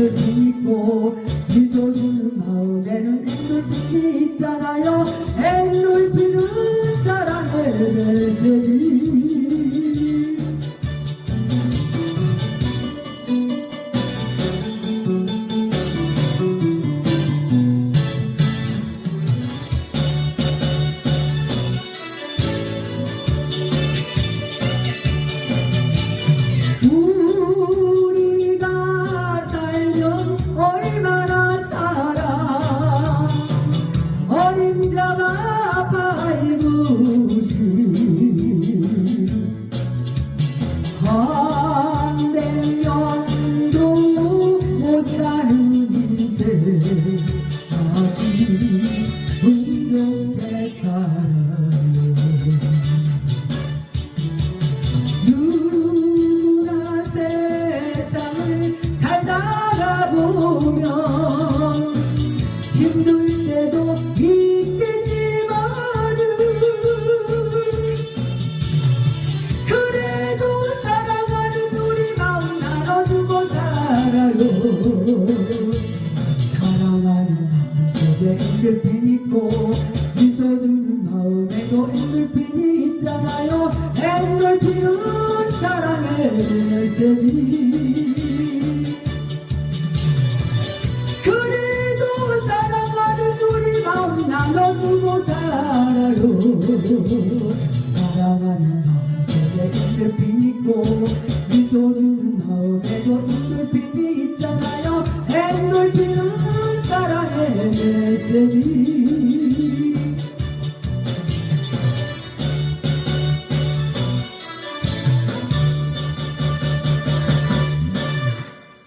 꽃을 피고 미소 주는 마음에는 엔돌핀이 있잖아요. 엔돌핀은 사랑을 메시지 그래도 사랑하는 우리 마음 나눠주고 살아요. 사랑하는 마음속에 은근히 있고 미소는 마음에도 은근히 있잖아요. 엔돌피는 사랑의 메시지.